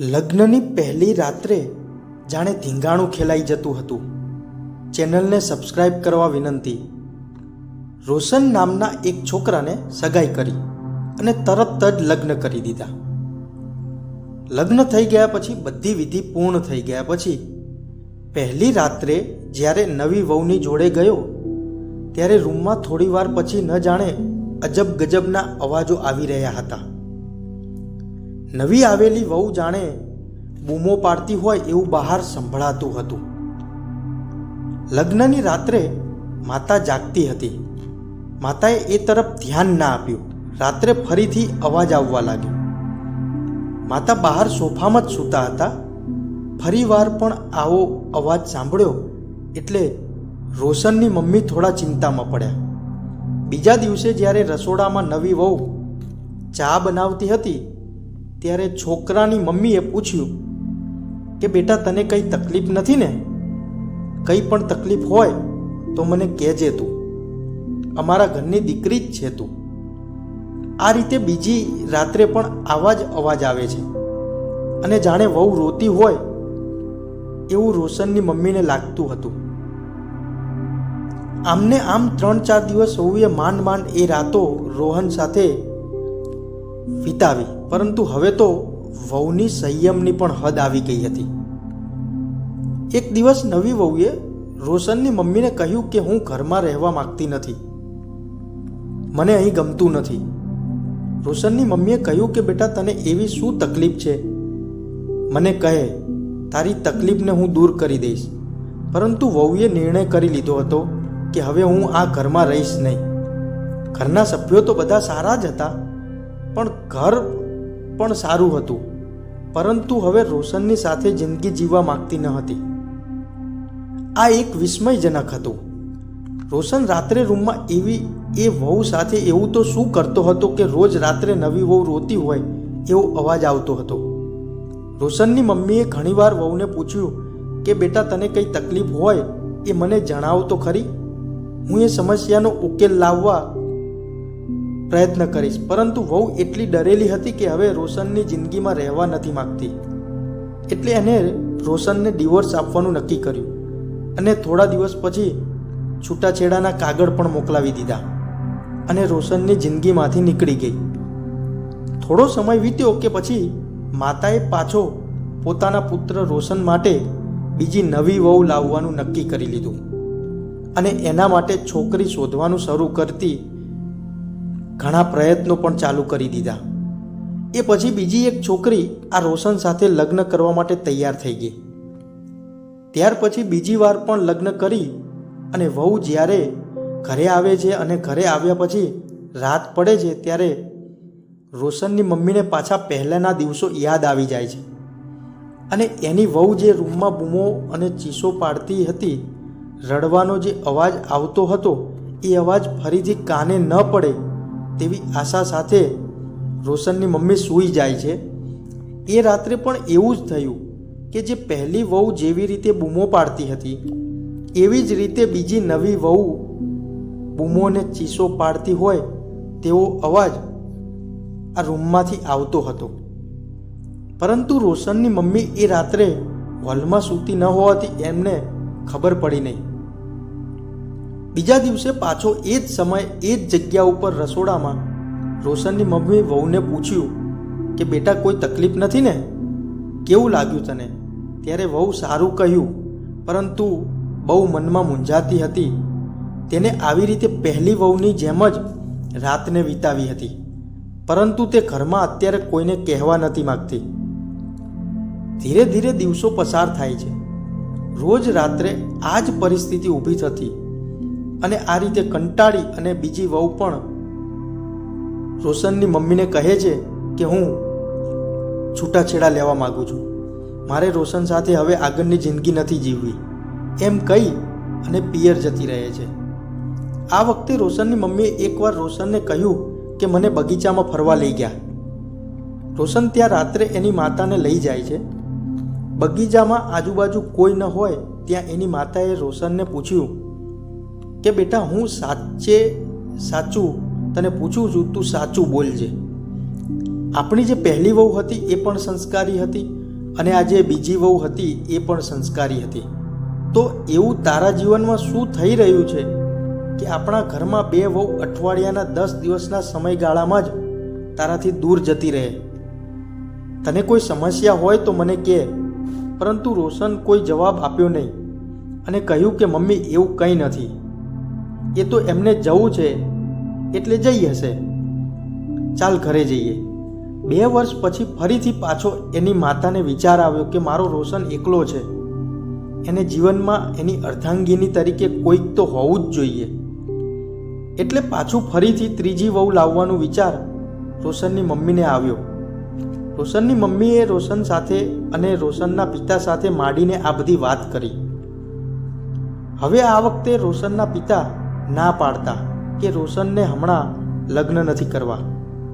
લગ્નની પહેલી રાત્રે જાણે ધીંગાણું ખેલાઈ જતું હતું. ચેનલને સબસ્ક્રાઇબ કરવા વિનંતી. રોશન નામના એક છોકરાને સગાઈ કરી અને તરત જ લગ્ન કરી દીધા. લગ્ન થઈ ગયા પછી બધી વિધિ પૂર્ણ થઈ ગયા પછી પહેલી રાત્રે જ્યારે નવી વહુની જોડે ગયો, ત્યારે રૂમમાં થોડી વાર પછી ન જાણે અજબ ગજબના અવાજો આવી રહ્યા હતા. નવી આવેલી વહુ જાણે બૂમો પાડતી હોય એવું બહાર સંભળાતું હતું. લગ્નની રાત્રે માતા જાગતી હતી. માતાએ એ તરફ ધ્યાન ના આપ્યું. રાત્રે ફરીથી અવાજ આવવા લાગ્યો. માતા બહાર સોફામાં જ સૂતા હતા. ફરીવાર પણ આવો અવાજ સાંભળ્યો એટલે રોશનની મમ્મી થોડા ચિંતામાં પડ્યા. બીજા દિવસે જ્યારે રસોડામાં નવી વહુ ચા બનાવતી હતી ત્યારે છોકરાની મમ્મીએ પૂછ્યું કે, બેટા, તને કંઈ તકલીફ નથી ને? કંઈ પણ તકલીફ હોય તો મને કહેજે તું. અમારા ઘરની દીકરી જ છે તું. આ રીતે બીજી રાત્રે પણ આવા જ અવાજ આવે છે. અને જાણે વહુ રોતી હોય એવું રોશનની મમ્મીને લાગતું હતું. આમને આમ ત્રણ ચાર દિવસ વહુએ માંડ માંડ એ રાતો રોહન સાથે વિતાવી. પરંતુ હવે તો વહુની સંયમની પણ હદ આવી ગઈ હતી. એક દિવસ નવી વહુએ રોશનની મમ્મીને કહ્યું કે હું ઘરમાં રહેવા માંગતી નથી. મને અહીં ગમતું નથી. રોશનની મમ્મીએ કહ્યું કે બેટા તને એવી શું તકલીફ છે? મને કહે, તારી તકલીફને હું દૂર કરી દઈશ. પરંતુ વહુએ નિર્ણય કરી લીધો હતો કે હવે હું આ ઘરમાં રહીશ નહીં. ઘરના સભ્યો તો બધા સારા જ હતા. પણ ઘર પણ સારું હતું. પરંતુ હવે રોશનની સાથે જિંદગી જીવવા માંગતી ન હતી. આ એક વિસ્મયજનક હતું. રોશન રાત્રે રૂમમાં એવી એ વહુ સાથે એવું તો શું કરતો હતો કે રોજ રાત્રે નવી વહુ રોતી હોય એવો અવાજ આવતો હતો. રોશનની મમ્મીએ ઘણીવાર વહુને પૂછ્યું કે, બેટા, તને કંઈ તકલીફ હોય? એ મને જણાવ તો ખરી? હું એ સમસ્યાનો ઉકેલ લાવવા પ્રયત્ન કરીશ. પરંતુ વહુ એટલી ડરેલી હતી કે હવે રોશનની જિંદગીમાં રહેવા નથી માગતી. એટલે એને રોશનને ડિવોર્સ આપવાનું નક્કી કર્યું અને થોડા દિવસ પછી છૂટાછેડાના કાગળ પણ મોકલાવી દીધા અને રોશનની જિંદગીમાંથી નીકળી ગઈ. થોડો સમય વીત્યો કે પછી માતાએ પાછો પોતાના પુત્ર રોશન માટે બીજી નવી વહુ લાવવાનું નક્કી કરી લીધું. અને એના માટે છોકરી શોધવાનું શરૂ કરતી ઘણા પ્રયત્નો પણ ચાલુ કરી દીધા. એ પછી બીજી એક છોકરી આ રોશન સાથે લગ્ન કરવા માટે તૈયાર થઈ ગઈ. ત્યાર પછી બીજી વાર પણ લગ્ન કરી અને વહુ જ્યારે ઘરે આવે છે અને ઘરે આવ્યા પછી રાત પડે છે ત્યારે રોશનની મમ્મીને પાછા પહેલાંના દિવસો યાદ આવી જાય છે. અને એની વહુ જે રૂમમાં બૂમો અને ચીસો પાડતી હતી, રડવાનો જે અવાજ આવતો હતો, એ અવાજ ફરીથી કાને ન પડે તેવી આશા સાથે રોશનની મમ્મી સૂઈ જાય છે. એ રાત્રે પણ એવું જ થયું કે જે પહેલી વહુ જેવી રીતે બૂમો પાડતી હતી, એવી જ રીતે બીજી નવી વહુ બૂમોને ચીસો પાડતી હોય તેવો અવાજ આ રૂમમાંથી આવતો હતો. પરંતુ રોશનની મમ્મી એ રાત્રે હોલમાં સૂતી ન હોવાથી એમને ખબર પડી નહીં. બીજા દિવસે પાછો એ જ સમય એ જ જગ્યા ઉપર રસોડામાં રોશનની મમ્મી વહુને પૂછ્યું કે, બેટા, કોઈ તકલીફ નથી ને? કેવું લાગ્યું તને? ત્યારે વહુ સારું કહ્યું, પરંતુ બહુ મનમાં મૂંઝાતી હતી. તેને આવી રીતે પહેલી વહુની જેમ જ રાતને વિતાવી હતી. પરંતુ તે ઘરમાં અત્યારે કોઈને કહેવા નથી માગતી. ધીરે ધીરે દિવસો પસાર થાય છે. રોજ રાત્રે આ જ પરિસ્થિતિ ઊભી થતી અને આ રીતે કંટાળી અને બીજી વહુ પણ રોશનની મમ્મીને કહે છે કે હું છૂટાછેડા લેવા માગું છું. મારે રોશન સાથે હવે આગળની જિંદગી નથી જીવવી. એમ કહી અને પિયર જતી રહે છે. આ વખતે રોશનની મમ્મીએ એકવાર રોશનને કહ્યું કે મને બગીચામાં ફરવા લઈ ગયા. રોશન ત્યાં રાત્રે એની માતાને લઈ જાય છે. બગીચામાં આજુબાજુ કોઈ ન હોય ત્યાં એની માતાએ રોશનને પૂછ્યું કે બેટા હું સાચે સાચું તને પૂછું છું, તું સાચું બોલજે આપણી જે પહેલી વહુ હતી એ પણ સંસ્કારી હતી અને આ જે બીજી વહુ હતી એ પણ સંસ્કારી હતી. તો એવું તારા જીવનમાં શું થઈ રહ્યું છે કે આપણા ઘરમાં બે વહુ અઠવાડિયાના દસ દિવસના સમયગાળામાં જ તારાથી દૂર જતી રહે? તને કોઈ સમસ્યા હોય તો મને કહે પરંતુ રોશન કોઈ જવાબ આપ્યો નહીં અને કહ્યું કે મમ્મી એવું કંઈ નથી. એ તો એમને જવું છે, એટલે જઈ હશે. ચાલ ઘરે જઈએ. બે વર્ષ પછી ફરીથી પાછો એની માતાને વિચાર આવ્યો કે મારો રોશન એકલો છે. એને જીવનમાં એની અર્ધાંગીની તરીકે કોઈક તો હોવું જ જોઈએ. એટલે પાછું ફરીથી ત્રીજી વહુ લાવવાનો વિચાર રોશનની મમ્મીને આવ્યો. રોશનની મમ્મીએ રોશન સાથે અને રોશનના પિતા સાથે માંડીને આ બધી વાત કરી. હવે આ વખતે રોશનના પિતા ના પાડતા કે રોશનને હમણાં લગ્ન નથી કરવા.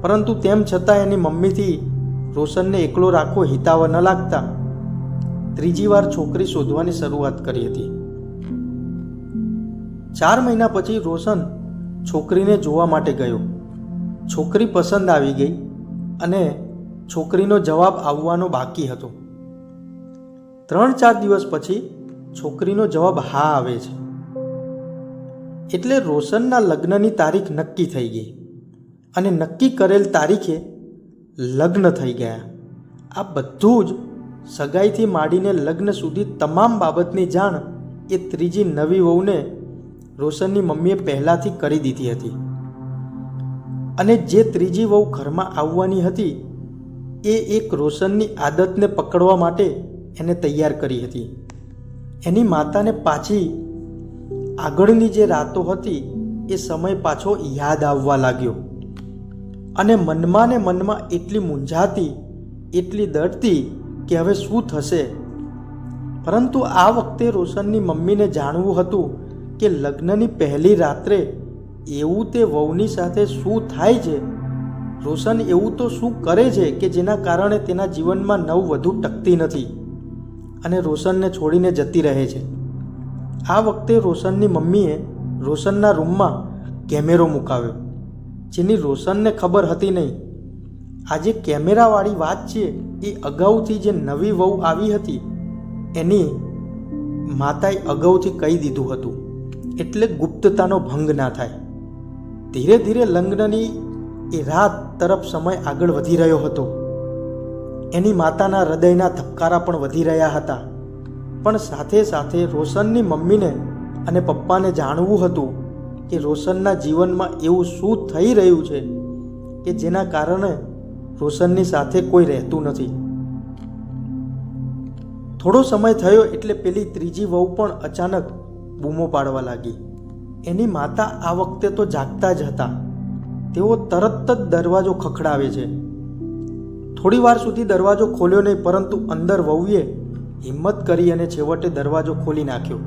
પરંતુ તેમ છતાં એની મમ્મીથી રોશનને એકલો રાખવો હિતાવ ન લાગતા. ત્રીજી વાર છોકરી શોધવાની શરૂઆત કરી હતી. ચાર મહિના પછી રોશન છોકરીને જોવા માટે ગયો. છોકરી પસંદ આવી ગઈ અને છોકરીનો જવાબ આવવાનો બાકી હતો. ત્રણ ચાર દિવસ પછી છોકરીનો જવાબ હા આવે છે. એટલે રોશનના લગ્નની તારીખ નક્કી થઈ ગઈ. અને નક્કી કરેલ તારીખે લગ્ન થઈ ગયા. આ બધું જ સગાઈથી માંડીને લગ્ન સુધી તમામ બાબતની જાણ એ ત્રીજી નવી વહુને રોશનની મમ્મીએ પહેલાંથી કરી દીધી હતી. અને જે ત્રીજી વહુ ઘરમાં આવવાની હતી, એ એક રોશનની આદતને પકડવા માટે એને તૈયાર કરી હતી. એની માતાને પાછી આગળની જે રાતો હતી એ સમય પાછો યાદ આવવા લાગ્યો. અને મનમાં ને મનમાં એટલી મૂંઝાતી, એટલી દડતી કે હવે શું થશે? પરંતુ આ વખતે રોશનની મમ્મીને જાણવું હતું કે લગ્નની પહેલી રાત્રે એવું તે વહુની સાથે શું થાય છે? રોશન એવું તો શું કરે છે કે જેના કારણે તેના જીવનમાં નવ વધુ ટકતી નથી? અને રોશનને છોડીને જતી રહે છે. આ વખતે રોશનની મમ્મીએ રોશનના રૂમમાં કેમેરો મુકાવ્યો, જેની રોશનને ખબર હતી નહીં. આજે કેમેરાવાળી વાત છે, એ અગાઉથી જે નવી વહુ આવી હતી, એની માતાએ અગાઉથી કહી દીધું હતું. એટલે ગુપ્તતાનો ભંગ ના થાય. ધીરે ધીરે લગ્નની એ રાત તરફ સમય આગળ વધી રહ્યો હતો. એની માતાના હૃદયના ધબકારા પણ વધી રહ્યા હતા. પણ સાથે સાથે રોશનની મમ્મીને અને પપ્પાને જાણવું હતું કે રોશનના જીવનમાં એવું શું થઈ રહ્યું છે કે જેના કારણે રોશનની સાથે કોઈ રહેતું નથી. થોડો સમય થયો એટલે પેલી ત્રીજી વહુ પણ અચાનક બૂમો પાડવા લાગી. એની માતા આ વખતે તો જાગતા જ હતા. તેઓ તરત જ દરવાજો ખખડાવે છે. થોડી વાર સુધી દરવાજો ખોલ્યો નહીં, પરંતુ અંદર વહુએ હિંમત કરી અને છેવટે દરવાજો ખોલી નાખ્યો.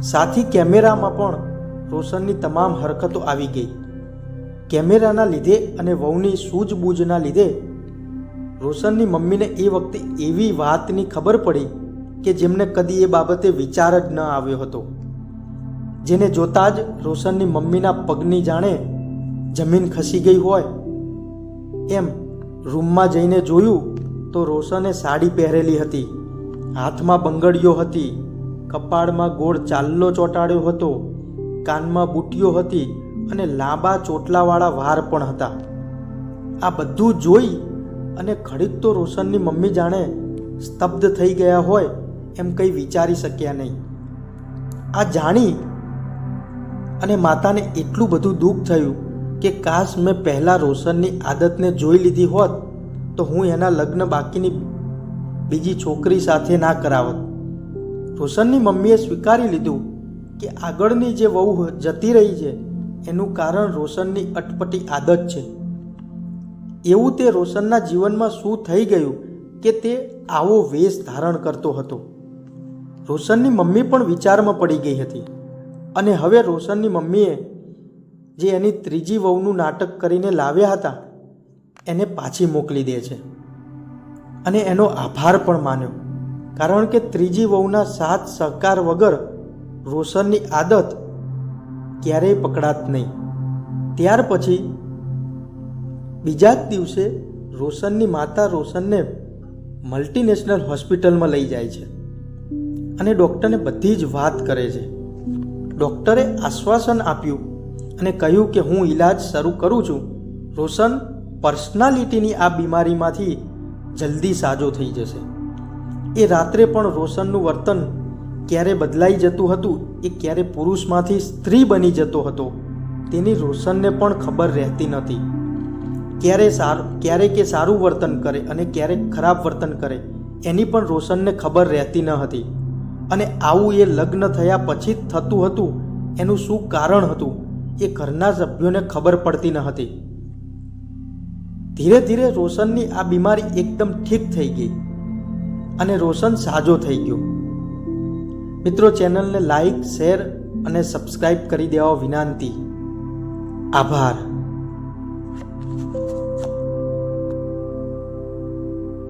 સાથી કેમેરામાં પણ રોશનની તમામ હરકતો આવી ગઈ. કેમેરાના લીધે અને વહુની સૂઝબૂઝના લીધે રોશનની મમ્મીને એ વખતે એવી વાતની ખબર પડી કે જેમને કદી એ બાબતે વિચાર જ ન આવ્યો હતો. જેને જોતાં જ રોશનની મમ્મીના પગની જાણે જમીન ખસી ગઈ હોય. એમ રૂમમાં જઈને જોયું તો રોશને સાડી પહેરેલી હતી. હાથમાં બંગડીઓ હતી, કપાળમાં ગોળ ચાલ્લો ચોંટાડ્યો હતો, કાનમાં બુટીઓ હતી અને લાંબા ચોટલાવાળા વાર પણ હતા. આ બધું જોઈ અને ખડીક તો રોશનની મમ્મી જાણે સ્તબ્ધ થઈ ગયા હોય એમ કંઈ વિચારી શક્યા નહીં. આ જાણી અને માતાને એટલું બધું દુઃખ થયું કે કાશ મેં પહેલાં રોશનની આદતને જોઈ લીધી હોત તો હું એના લગ્ન બાકીની બીજી છોકરી સાથે ના કરાવત. રોશનની મમ્મીએ સ્વીકારી લીધું કે આગળની જે વહુ જતી રહી છે, એનું કારણ રોશનની અટપટી આદત છે. એવું તે રોશનના જીવનમાં શું થઈ ગયું કે તે આવો વેશ ધારણ કરતો હતો. રોશનની મમ્મી પણ વિચારમાં પડી ગઈ હતી. અને હવે રોશનની મમ્મીએ જે એની ત્રીજી વહુનું નાટક કરીને લાવ્યા હતા, એને પાછી મોકલી દે છે. અને એનો આભાર પણ માન્યો. કારણ કે ત્રીજી વહુના સાથ સહકાર વગર રોશનની આદત ક્યારેય પકડાત નહીં. ત્યાર પછી બીજા જ દિવસે રોશનની માતા રોશનને મલ્ટીનેશનલ હોસ્પિટલમાં લઈ જાય છે અને ડૉક્ટરને બધી જ વાત કરે છે. ડૉક્ટરે આશ્વાસન આપ્યું અને કહ્યું કે હું ઈલાજ શરૂ કરું છું. રોશન પર્સનાલિટીની આ બીમારીમાંથી જલ્દી સાજો થઈ જશે. એ રાત્રે પણ રોશનનું વર્તન ક્યારે બદલાઈ જતું હતું, એ ક્યારે પુરુષમાંથી સ્ત્રી બની જતો હતો, તેની રોશનને પણ ખબર રહેતી નથી. ક્યારે સારું, ક્યારે કે સારું વર્તન કરે અને ક્યારેક ખરાબ વર્તન કરે, એની પણ રોશનને ખબર રહેતી ન હતી. અને આવું એ લગ્ન થયા પછી જ થતું હતું, એનું શું કારણ હતું, એ ઘરના સભ્યોને ખબર પડતી ન હતી. ધીરે ધીરે રોશનની આ બીમારી એકદમ ઠીક થઈ ગઈ અને રોશન સાજો થઈ ગયો. મિત્રો, ચેનલને લાઈક, શેર અને સબસ્ક્રાઈબ કરી દેવા વિનંતી. આભાર.